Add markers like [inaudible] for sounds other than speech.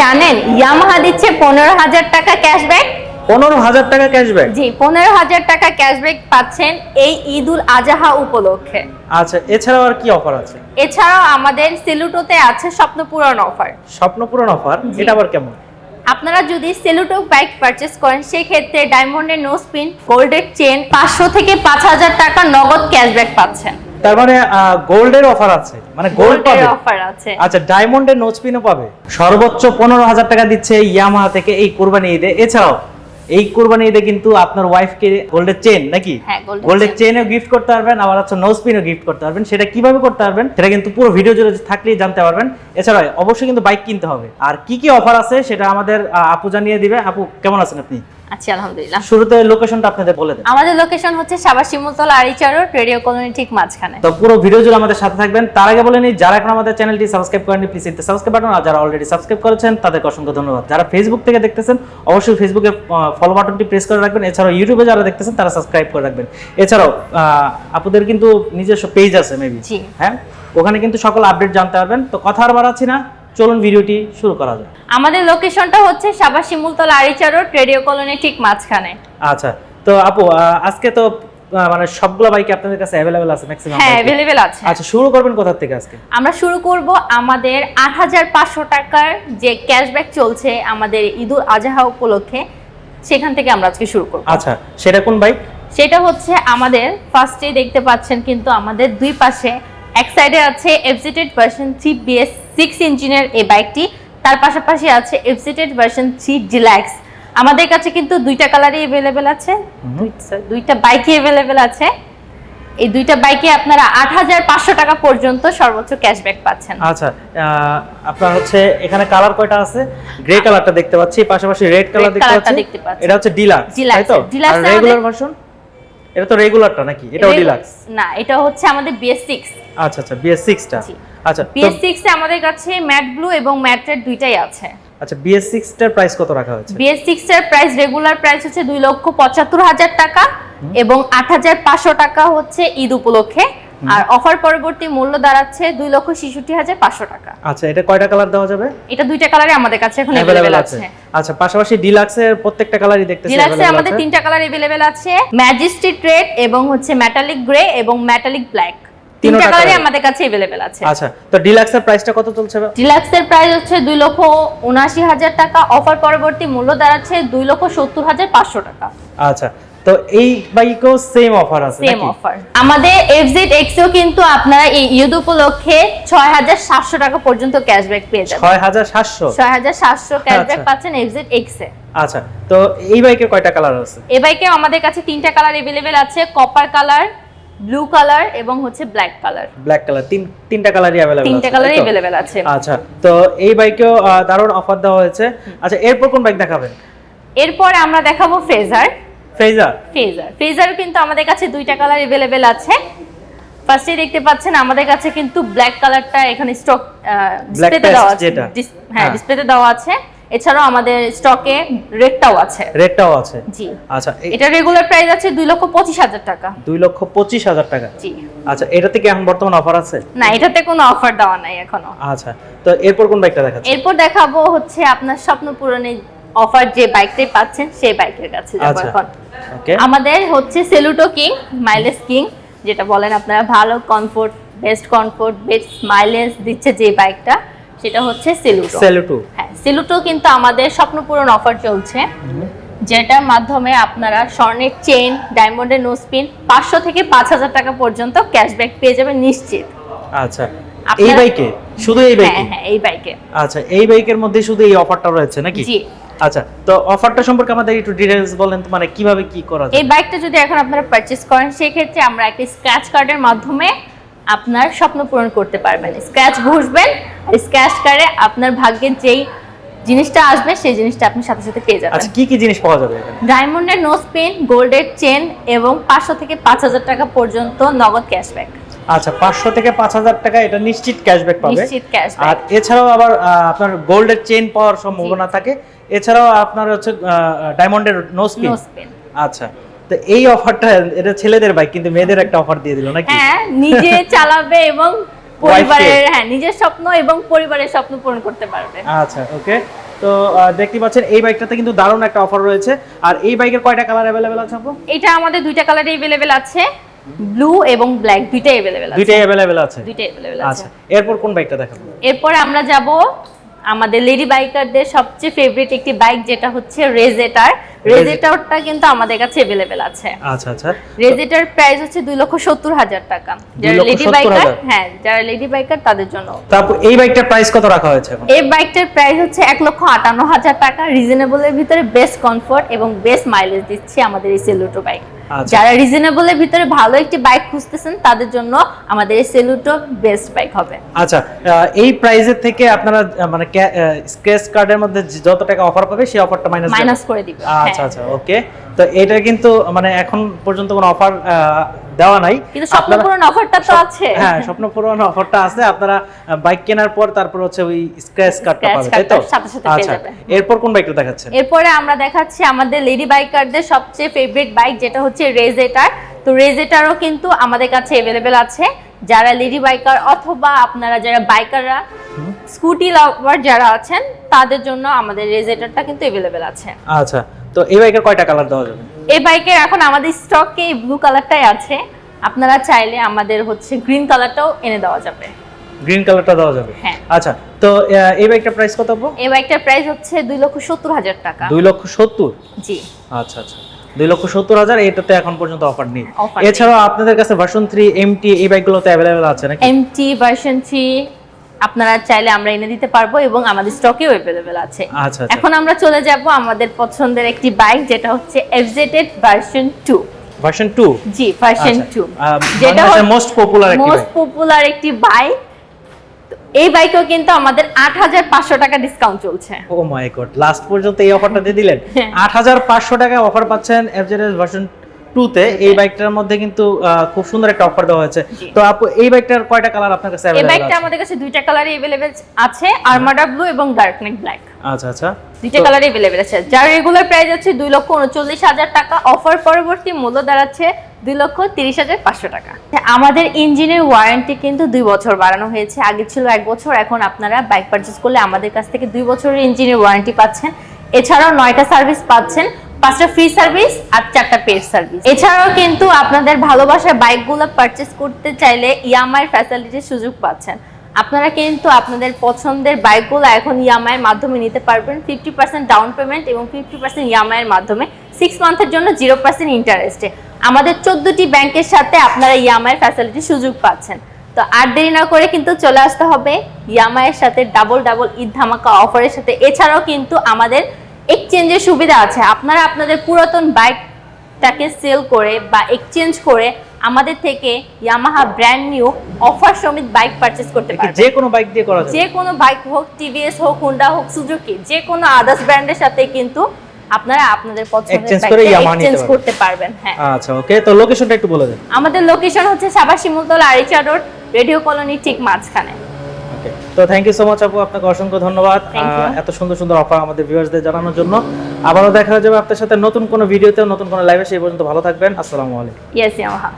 জানেন ইয়ামাহা দিচ্ছে পনেরো হাজার টাকা ক্যাশব্যাক পনেরো হাজার টাকা ক্যাশব্যাক জি পনেরো হাজার টাকা ক্যাশব্যাক পাচ্ছেন এই ঈদ উল আজহা উপলক্ষে। আচ্ছা এছাড়াও আর কি অফার আছে? এছাড়াও আমাদের সেলুটোতে আছে স্বপ্ন পূরণ অফার স্বপ্ন পূরণ অফার। এটা আবার কেমন? আপনারা যদি সেলুটো বাইক পারচেস করেন সেই ক্ষেত্রে ডায়মন্ডের নো স্পিন গোল্ডের চেন পাঁচশো থেকে পাঁচ হাজার টাকা নগদ ক্যাশব্যাক পাচ্ছেন। তার মানে গোল্ডের অফার আছে। মানে গোল্ড পাবে। অফার আছে। আচ্ছা ডায়মন্ডের নোচপিনও পাবে। সর্বোচ্চ পনেরো হাজার টাকা দিচ্ছে ইয়ামাহা থেকে এই কোরবানি ঈদে। এছাড়াও এই কোরবানি ঈদে কিন্তু আপনার ওয়াইফকে গোল্ডের চেন নাকি? গোল্ডের চেনও গিফট করতে পারবেন আবার হচ্ছে নোজপিনও গিফট করতে পারবেন। সেটা কীভাবে করতে পারবেন সেটা কিন্তু পুরো ভিডিও জুড়ে থাকলেই জানতে পারবেন। এছাড়া অবশ্যই কিন্তু বাইক কিনতে হবে। আর কি কি অফার আছে সেটা আমাদের আপু জানিয়ে দিবে। আপু কেমন আছেন আপনি? আচ্ছা আলহামদুলিল্লাহ। শুরুতে লোকেশনটা আপনাদের বলে দেন। আমাদের লোকেশন হচ্ছে Saba Shimultala Aricha road radio colony ঠিক মাঝখানে। তো পুরো ভিডিও জুড়ে আমাদের সাথে থাকবেন। তার আগে বলে নিই যারা এখন আমাদের চ্যানেলটি সাবস্ক্রাইব করেননি প্লিজ ইতে সাবস্ক্রাইব বাটন আর যারা অলরেডি সাবস্ক্রাইব করেছেন তাদেরকে অসংখ্য ধন্যবাদ। যারা ফেসবুক থেকে দেখতেছেন অবশ্যই ফেসবুকে ফলো বাটনটি প্রেস করে রাখবেন। এছাড়াও ইউটিউবে যারা দেখতেছেন তারা সাবস্ক্রাইব করে রাখবেন। এছাড়াও আহ, আপুদের কিন্তু নিজস্ব পেজ আছে মেবি। হ্যাঁ? ওখানে কিন্তু সকল আপডেট জানতে পারবেন। তো কথা আর বাড়াচ্ছি না। চলুন ভিডিওটি শুরু করা যাক। আমাদের লোকেশনটা হচ্ছে Saba Shimultala Aricha road radio colony ঠিক মাঝখানে। আচ্ছা তো আপু আজকে তো মানে সবগুলো বাইক আপনাদের কাছে অ্যাভেলেবেল আছে ম্যাক্সিমাম হ্যাঁ অ্যাভেলেবেল আছে। আচ্ছা শুরু করবেন কোথা থেকে আজকে? আমরা শুরু করব আমাদের আট হাজার পাঁচশো টাকার যে ক্যাশব্যাক চলছে আমাদের ঈদ উল আজহা উপলক্ষে সেখান থেকে আমরা আজকে শুরু করব। আচ্ছা সেটা কোন বাইক সেটা হচ্ছে আমাদের ফার্স্টে দেখতে পাচ্ছেন কিন্তু আমাদের দুই পাশে এক সাইডে আছে এফজিটেড ভার্সন থ্রি বিএস সিক্স ইঞ্জিনের এই বাইকটি তার পাশাপাশি আছে এফজিটেড ভার্সন থ্রি ডিল্যাক্স আমাদের কাছে কিন্তু দুইটা কালারই অ্যাভেলেবেল আছে। দুইটা বাইকই অ্যাভেলেবেল আছে। এই দুইটা বাইকে আপনারা আট হাজার পাঁচশো টাকা পর্যন্ত সর্বোচ্চ ক্যাশব্যাক পাচ্ছেন। আচ্ছা আপনার হচ্ছে এখানে কালার কয়টা আছে? গ্রে কালারটা দেখতে পাচ্ছি পাশাপাশি রেড কালার দেখতে পাচ্ছি। এটা হচ্ছে ডিলাক্স তাই তো? Deluxe আর রেগুলার ভার্সন এটা তো রেগুলারটা নাকি? এটাও ডিলাক্স না এটা হচ্ছে আমাদের বিএস সিক্স আচ্ছা আচ্ছা বিএস6 টা। আচ্ছা বিএস সিক্স আমাদের কাছে ম্যাট ব্লু এবং ম্যাট রেড দুইটাই আছে। আচ্ছা বিএস6 টার প্রাইস কত রাখা হয়েছে? বিএস সিক্স এর প্রাইস রেগুলার প্রাইস হচ্ছে দুই লক্ষ পঁচাত্তর হাজার টাকা এবং আট হাজার পাঁচশো টাকা হচ্ছে ঈদ উপলক্ষে। আর অফার পরবর্তী মূল্য দাঁড়াচ্ছে দুই লক্ষ ছেষট্টি হাজার পাঁচশো টাকা। আচ্ছা এটা কয়টা কালার দেওয়া যাবে? এটা দুইটা কালারে আমাদের কাছে এখন অ্যাভেলেবেল আছে। আচ্ছা পাশাপাশি ডিলাক্সের প্রত্যেকটা কালারই দেখতেছি ডিলাক্সে আমাদের তিনটা কালার অ্যাভেলেবেল আছে ম্যাজিস্ট্রেট রেড এবং হচ্ছে মেটালিক গ্রে এবং মেটালিক ব্ল্যাক তিনটা কালারই আমাদের কাছে অ্যাভেলেবেল আছে। আচ্ছা তো ডিলাক্সের প্রাইসটা কত চলছে ডিলাক্সের প্রাইস হচ্ছে দুই লক্ষ উনআশি হাজার টাকা অফার পরবর্তী মূল্য দাঁড়াচ্ছে দুই লক্ষ সত্তর হাজার পাঁচশো টাকা। আচ্ছা তো এই বাইকেও সেম অফার আছে সেম অফার আমাদের এক্সেও কিন্তু আপনারা এই ঈদ উপলক্ষে ছয় হাজার সাতশো টাকা পর্যন্ত ক্যাশব্যাক পেয়ে যাবেন। ছয় হাজার সাতশো? ছয় হাজার সাতশো ক্যাশব্যাক। পাচ্ছেন এফজেড এক্সে আচ্ছা তো এই বাইকের কয়টা কালার আছে? এ বাইকে আমাদের কাছে তিনটা কালার এভেলেবেল আছে কপার কালার ব্লু কালার এবং হচ্ছে ব্ল্যাক কালার ব্ল্যাক কালার তিন তিনটা কালারই অ্যাভেলেবল তিনটা কালারই অ্যাভেলেবেল আছে। আচ্ছা তো এই বাইকেও দারুণ অফার দেওয়া হয়েছে। আচ্ছা এরপর কোন বাইক দেখাবেন? এরপরে আমরা দেখাবো ফেজার ফেজা ফেজার ফেজারও কিন্তু আমাদের কাছে দুইটা কালার এভেলেবেল আছে। ফার্স্টে দেখতে পাচ্ছেন আমাদের কাছে কিন্তু ব্ল্যাক কালারটা এখানে স্টক ডিসপ্লেতে দেওয়া আছে। হ্যাঁ হ্যাঁ। ডিসপ্লেতে দেওয়া আছে। এছাড়াও আমাদের স্টকে রেটটাও আছে। রেডটাও আছে। জি। আচ্ছা এটা রেগুলার প্রাইস আছে দুই লক্ষ পঁচিশ হাজার টাকা। দুই লক্ষ পঁচিশ হাজার টাকা। জি। আচ্ছা এটাতে কি এখন বর্তমান অফার আছে? না এটাতে কোনো অফার দেওয়া নাই এখনও। আচ্ছা তো এরপর কোন বাইকটা দেখাচ্ছে এরপর দেখাবো হচ্ছে আপনার স্বপ্ন পূরণের অফার যে বাইকটাই পাচ্ছেন সেই বাইকের কাছে যাব আচ্ছা এখন। ওকে আমাদের হচ্ছে সেলুটো কিং মাইলেজ কিং যেটা বলেন আপনারা ভালো comfort best comfort best mileage দিচ্ছে যে বাইকটা সেটা হচ্ছে সেলুটো সেলুটু হ্যাঁ সেলুটো কিন্তু আমাদের স্বপ্ন পূরণ অফার চলছে। যেটার মাধ্যমে আপনারা স্বর্ণের চেন ডায়মন্ডের নো স্পিন পাঁচশো থেকে পাঁচ হাজার টাকা পর্যন্ত ক্যাশব্যাক পেয়ে যাবেন নিশ্চিত। আচ্ছা এই বাইকে শুধু এই বাইকে হ্যাঁ হ্যাঁ এই বাইকে আচ্ছা এই বাইকের মধ্যে শুধু এই অফারটা রয়েছে নাকি? জি। আচ্ছা তো অফারটা সম্পর্কে আমাদের একটু ডিটেইলস বলেন তো মানে কীভাবে কি করা যায়? এই বাইকটা যদি এখন আপনারা পারচেস করেন সেক্ষেত্রে আমরা একটা স্ক্র্যাচ কার্ডের মাধ্যমে আপনার স্বপ্ন পূরণ করতে পারবেন। স্ক্র্যাচ ঘুষবেন আর স্ক্র্যাচ কার্ডে আপনার ভাগ্যের যেই জিনিসটা আসবে সেই জিনিসটা আপনি সাথে সাথে পেয়ে যাবেন। আচ্ছা কি কি জিনিস পাওয়া যাবে এখানে? ডায়মন্ডের নোজ পেন গোল্ডের চেন এবং পাঁচশো থেকে পাঁচ হাজার টাকা পর্যন্ত নগদ ক্যাশব্যাক আচ্ছা পাঁচশো থেকে পাঁচ হাজার টাকা এটা নিশ্চিত ক্যাশব্যাক পাবে। নিশ্চিত আর এছাড়াও আবার আপনার গোল্ডের চেন পাওয়ার সম্ভাবনা থাকে। এছাড়াও আপনার হচ্ছে ডায়মন্ডের নোজ পিন নোজ পেন আচ্ছা তো এই অফারটা এটা ছেলেদের বাইক কিন্তু মেয়েদের একটা অফার দিয়ে দিল নাকি হ্যাঁ নিজে [laughs] চালাবে এবং পরিবারের হ্যাঁ নিজের স্বপ্ন এবং পরিবারের স্বপ্ন পূরণ করতে পারবে আচ্ছা ওকে তো আহ, দেখতে পাচ্ছেন এই বাইকটাতে কিন্তু দারুণ একটা অফার রয়েছে আর এই বাইকের কয়টা কালার অ্যাভেলেবেল আছে আপু এটা আমাদের দুইটা কালারে अवेलेबल আছে ব্লু এবং ব্ল্যাক দুইটাই अवेलेबल আছে দুইটাই অ্যাভেলেবেল আছে দুইটাই अवेलेबल আচ্ছা আছে এরপর কোন বাইকটা দেখাবো এরপরে আমরা যাব আমাদের লেডি বাইকারদের সবচেয়ে ফেভারিট একটি বাইক যেটা হচ্ছে রেজেটার রেজেটারটা কিন্তু আমাদের কাছে अवेलेबल আছে আচ্ছা আচ্ছা রেজেটার প্রাইস হচ্ছে দুই লক্ষ সত্তর হাজার টাকা যারা লক্ষ লেডি সত্তর বাইকার হাজার? হ্যাঁ যারা লেডি বাইকার তাদের জন্য তারপর এই বাইকটার প্রাইস কত রাখা হয়েছে এখন এই বাইকটার প্রাইস হচ্ছে এক লক্ষ আটান্ন হাজার টাকা রিজনেবলের ভিতরে বেস্ট কমফোর্ট এবং বেস্ট মাইলেজ দিচ্ছে আমাদের এই সেলুটো বাইক আচ্ছা। রিজনেবল এর ভিতরে ভালো একটি বাইক খুঁজতেছেন তাদের জন্য আমাদের এই সেলুটো বেস্ট বাইক হবে আচ্ছা এই প্রাইজের থেকে আপনারা মানে স্ক্র্যাচ কার্ডের মধ্যে যত টাকা অফার পাবে সেই অফারটা মাইনাস মাইনাস করে দিবেন আচ্ছা হ্যাঁ। আচ্ছা ওকে তো এটা কিন্তু মানে এখন পর্যন্ত কোনো অফার দেওয়া নাই। কিন্তু স্বপ্নপূরণ অফারটা তো আছে। হ্যাঁ স্বপ্নপূরণ অফারটা আছে। আপনারা বাইক কেনার পর তারপর হচ্ছে ওই স্ক্র্যাচ কার্ডটা পাবেন তাই তো? আচ্ছা এরপর কোন বাইকটা দেখাচ্ছেন? এরপরে আমরা দেখাচ্ছি আমাদের লেডি বাইকারদের সবচেয়ে ফেভারিট বাইক যেটা হচ্ছে রেজেটার তো রেজেটারও কিন্তু আমাদের কাছে अवेलेबल আছে। যারা লেডি বাইকার অথবা আপনারা যারা বাইকাররা স্কুটি লাভার যারা আছেন তাদের জন্য আমাদের রেজেটারটা কিন্তু अवेलेबल আছে। আচ্ছা তো এই বাইকের কয়টা কালার দেওয়া যাবে? এই বাইকের এখন আমাদের স্টকে ব্লু কালারটাই আছে। আপনারা চাইলে আমাদের হচ্ছে গ্রিন কালারটাও এনে দেওয়া যাবে। গ্রিন কালারটা দেওয়া যাবে? হ্যাঁ। আচ্ছা তো এই বাইকটার প্রাইস কত আপু? এই বাইকটার প্রাইস হচ্ছে দুই লক্ষ সত্তর হাজার টাকা। দুই লক্ষ সত্তর? জি। আচ্ছা আচ্ছা। দুই লক্ষ সত্তর হাজার এটাতে এখন পর্যন্ত অফার নেই। এছাড়াও আপনাদের কাছে ভার্সন থ্রি এমটি এই বাইকগুলোতে অ্যাভেলেবেল আছে নাকি? এমটি ভার্সন থ্রি আপনারা চাইলে আমরা এনে দিতে পারব এবং আমাদের স্টকেও অ্যাভেলেবেল আছে। আচ্ছা আচ্ছা। এখন আমরা চলে যাব আমাদের পছন্দের একটি বাইক যেটা হচ্ছে এফজেটেড version two version two G version two যেটা যেটা মোস্ট পপুলার একটি মোস্ট পপুলার একটি বাইক এই বাইকেও কিন্তু আমাদের আট হাজার পাঁচশো টাকা ডিসকাউন্ট চলছে। ও মাই গড লাস্ট পর্যন্ত এই অফারটা দিয়ে দিলেন? হ্যাঁ। আট হাজার পাঁচশো টাকা অফার পাচ্ছেন এফজেডএস ভার্সন টুতে এই বাইকটার মধ্যে কিন্তু খুব সুন্দর একটা অফার দেওয়া হয়েছে। তো আপু এই বাইকটার কয়টা কালার আপনার কাছে এই বাইকটা আমাদের কাছে দুইটা কালারই অ্যাভেলেবেল আছে আর্মাডা ব্লু এবং ডার্কনেক ব্ল্যাক আচ্ছা আচ্ছা। দুইটা কালারই অ্যাভেলেবেল আছে। যার রেগুলার প্রাইস আছে দুই লক্ষ উনচল্লিশ হাজার টাকা। অফার পরবর্তী মূল্য দাঁড়াচ্ছে দুই লক্ষ তিরিশ হাজার পাঁচশো টাকা। আমাদের ইঞ্জিনের ওয়ারেন্টি কিন্তু দুই বছর বাড়ানো হয়েছে। আগে ছিল এক বছর এখন আপনারা বাইক পারচেস করলে আমাদের কাছ থেকে দুই বছরের ইঞ্জিনের ওয়ারেন্টি পাচ্ছেন। এছাড়াও নয়টা সার্ভিস পাচ্ছেন। পাঁচটা ফ্রি সার্ভিস আর চারটা পেড সার্ভিস এছাড়াও কিন্তু আপনাদের ভালোবাসার বাইকগুলো পারচেস করতে চাইলে ইএমআই ফ্যাসিলিটির সুযোগ পাচ্ছেন। আপনারা কিন্তু আপনাদের পছন্দের বাইকগুলো এখন ইএমআই এর মাধ্যমে নিতে পারবেন। ফিফটি পার্সেন্ট ডাউন পেমেন্ট এবং ফিফটি পার্সেন্ট ইএমআই এর মাধ্যমে। সিক্স মান্থের জন্য জিরো পার্সেন্ট ইন্টারেস্টে আমাদের চোদ্দটি ব্যাংকের সাথে আপনারা ইএমআই ফ্যাসিলিটির সুযোগ পাচ্ছেন। তো আর দেরি না করে কিন্তু চলে আসতে হবে। ইয়ামাইয়ের সাথে ডাবল ডাবল ঈদ ধামাকা অফারের সাথে। এছাড়াও কিন্তু আমাদের এক্সচেঞ্জের সুবিধা আছে। আপনারা আপনাদের পুরাতন বাইকটাকে সেল করে বা এক্সচেঞ্জ করে আমাদের থেকে ইয়ামাহা ব্র্যান্ড নিউ অফার সমেত বাইক পারচেজ করতে পারবেন। যে কোনো বাইক দিয়ে করা যে কোনো বাইক হোক টিভিএস হোক হোন্ডা হোক সুজুকি যে কোনো আদার্স ব্র্যান্ডের সাথে কিন্তু আপনারা আপনাদের পছন্দের বাইকটা এক্সচেঞ্জ করতে পারবেন হ্যাঁ। আচ্ছা ওকে তো লোকেশনটা একটু বলে দেন। আমাদের লোকেশন হচ্ছে Saba Shimultala Aricha road radio colony ঠিক মাঝখানে। তো থ্যাংক ইউ সো মাচ আপু আপনাকে অসংখ্য ধন্যবাদ। এত সুন্দর সুন্দর অফার আমাদের ভিউয়ার্সদের জানানোর জন্য। আবারও দেখা যাবে আপনার সাথে নতুন কোনো ভিডিওতে নতুন কোনো লাইভে সেই পর্যন্ত ভালো থাকবেন। আসসালামু আলাইকুম। Yes Yamaha